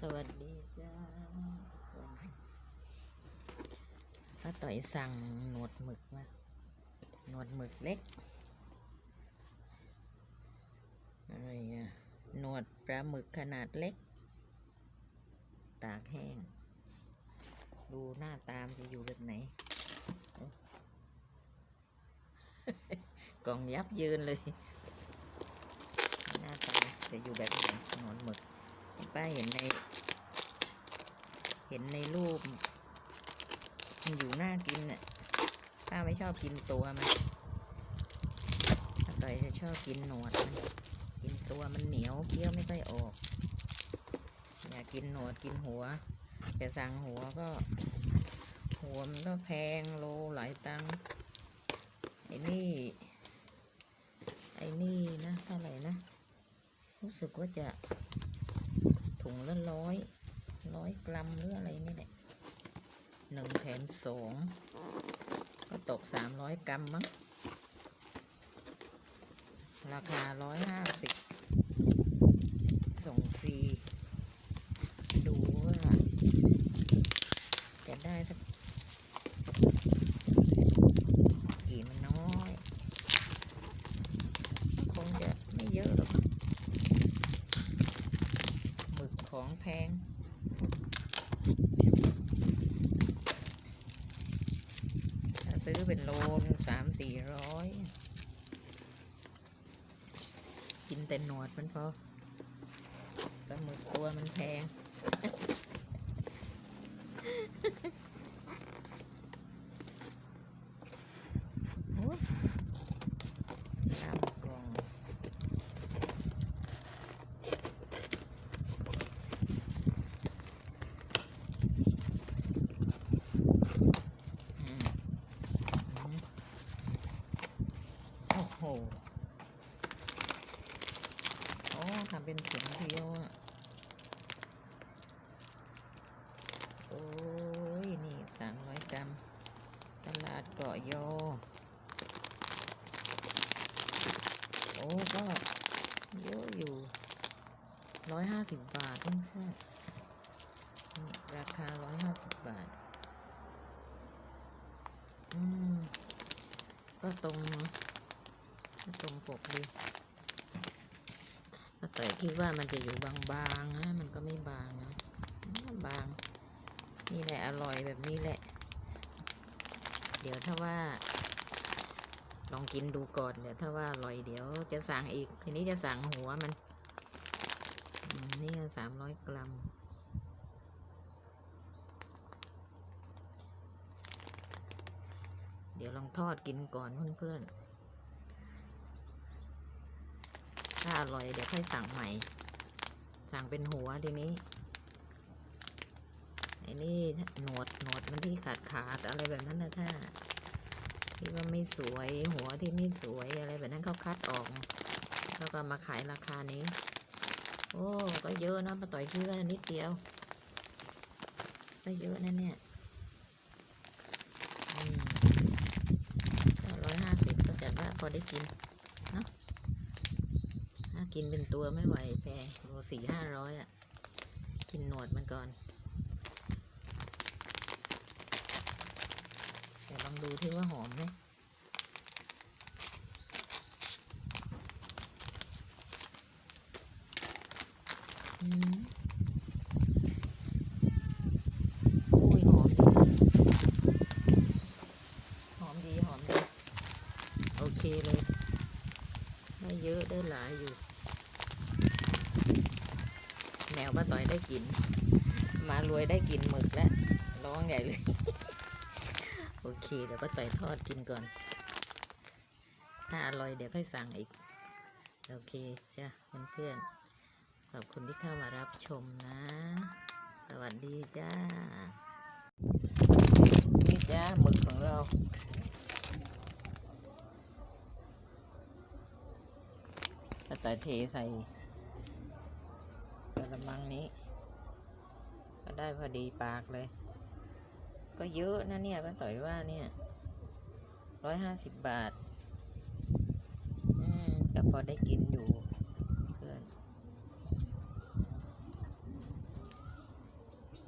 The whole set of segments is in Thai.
สวัสดีจ้าป้าต่อยสั่งหนวดหมึกมาหนวดหมึกเล็กอะไรอะหนวดปลาหมึกขนาดเล็ก ตากแห้ง ดูหน้าตามจะอยู่แบบไหน กล่องยับยืนเลย หน้าตาจะอยู่แบบไหนหนวดหมึก ป้าเห็นใน เห็นในรูป มันอยู่น่ากินน่ะป้าไม่ชอบกินตัวมันต่อยจะชอบกินหนวดมันกินตัวมันเหนียวเคี้ยวไม่ค่อยออก อยากกินหนวดกินหัว จะสั่งหัวก็ หัวมันก็แพงโลหลายตังค์ไอ้นี่ ไอ้นี่นะเท่าไหร่นะ รู้สึกว่าจะ งละร้อยร้อยกรัมหรืออะไรนี่แหละหนึ่งแถมสองก็ตกสามร้อยกรัมมั้งราคาร้อยห้าสิบส่งฟรี ดูว่าจะได้สักกี่มันน้อยคงจะไม่เยอะหรอก หมึกของแพง ถ้าซื้อ เป็นโลนสามสี่ร้อย กินแต่หนวดมันพอปลาหมึกตัวมันแพง โอ้ยตามกล่อง อืมอืมโอ้โห โอ้ ทำเป็นถุงเดียวอะ โอ้ย นี่สามร้อยกรัม ตลาดเกาะโยอ โอ้ก็เยอะอยู่ร้อยห้าสิบบาทเพื่อนๆนี่ราคาร้อยห้าสิบบาท อืม ก็ตรง ก็ตรงปกดี แต่คิดว่ามันจะอยู่บางๆนะมันก็ไม่บางนะบาง นี่แหละอร่อยแบบนี้แหละ เดี๋ยวถ้าว่า ลองกินดูก่อนเดี๋ยวถ้าว่าอร่อยเดี๋ยวจะสั่งอีก ทีนี้จะสั่งหัวมัน นี่สามร้อยกรัมเดี๋ยวลองทอดกินก่อนเพื่อนๆ ถ้าอร่อยเดี๋ยวค่อยสั่งใหม่ สั่งเป็นหัวทีนี้ไอ้นี่หนวดหนวดมันที่ขาดขาดอะไรแบบนั้นนะถ้าที่ว่าไม่สวยหัวที่ไม่สวยอะไรแบบนั้นเขาคัดออกไงแล้วก็มาขายราคานี้ โอ้ก็เยอะนะมาต่อยคิดว่านิดเดียว ก็เยอะนะเนี่ยร้อยห้าสิบก็จัดว่าพอได้กิน กินเป็นตัวไม่ไหวแพรโลสี่ห้าร้อยอะ กินหนวดมันก่อนแต่ลองดูที่ว่าหอมไหมอืมอุ้ยหอมดี หอมดี หอมดี โอเคเลย ได้เยอะได้หลายอยู่ แมว ป้าต่อยได้กิน มารวยได้กินหมึกแล้วร้องใหญ่เลย โอเคเดี๋ยวป้าต่อยทอดกินก่อน ถ้าอร่อยเดี๋ยวค่อยสั่งอีก โอเคจ้ะเพื่อนๆขอบคุณที่เข้ามารับชมนะ สวัสดีจ้า นี่จ้าหมึกของเราก็ต่อยเทใส่ มังนี้ ก็ได้พอดีปากเลย ก็เยอะนะเนี่ยป้าต่อยว่าเนี่ยร้อยห้าสิบบาท อืมก็พอได้กินอยู่เพื่อน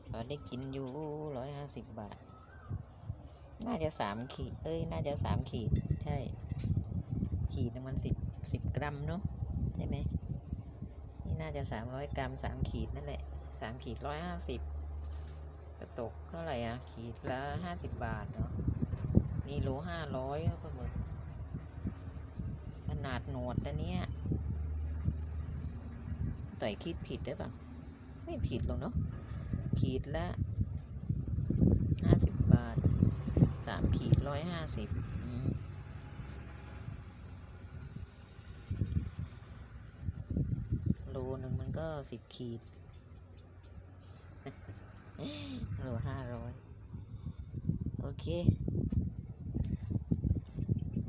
พอได้กินอยู่ร้อยห้าสิบบาท น่าจะสามขีด เอ้ย น่าจะสามขีด ใช่ ขีดหนึงมันสิบสิบกรัมเนาะใช่ไหม น่าจะ 300 กรัม 3 ขีดนั่นแหละ 3 ขีด 150จะตกเท่าไหร่อะ ขีดละ 50 บาทเนาะนี่โล500ปลาหมดขนาดหนวดนะเนี่ยแต่คิดผิดได้ปะไม่ผิดหรอกเนาะขีดละ 50 บาท 3 ขีด 150 ก็สิบขีดโลห้าร้อยโอเค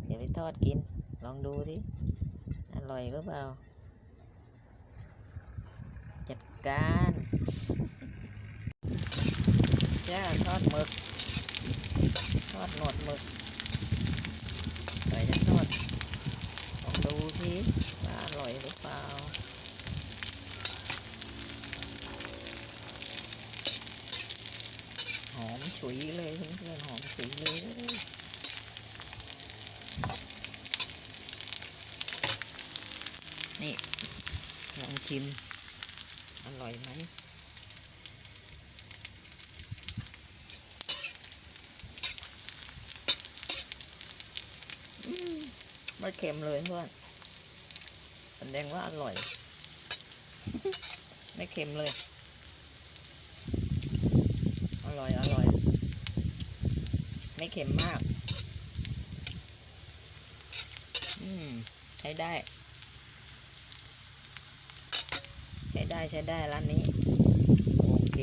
เดี๋ยวไปทอดกิน ลองดูดิอร่อยหรือเปล่า จัดการจ้าทอดหมึก ทอดหนวดหมึกใส่จะทอดลองดูทีว่าอร่อยหรือเปล่า หอมฉุยเลยเพื่อนๆหอมฉุย เลยนี่ลองชิม อร่อยไหมมไม่เค็มเลยเพื่อนแสดงว่าอร่อย ไม่เค็มเลย อร่อย อร่อย ไม่เค็มมาก อืม ใช้ได้ ใช้ได้ใช้ได้ร้านนี้ โอเค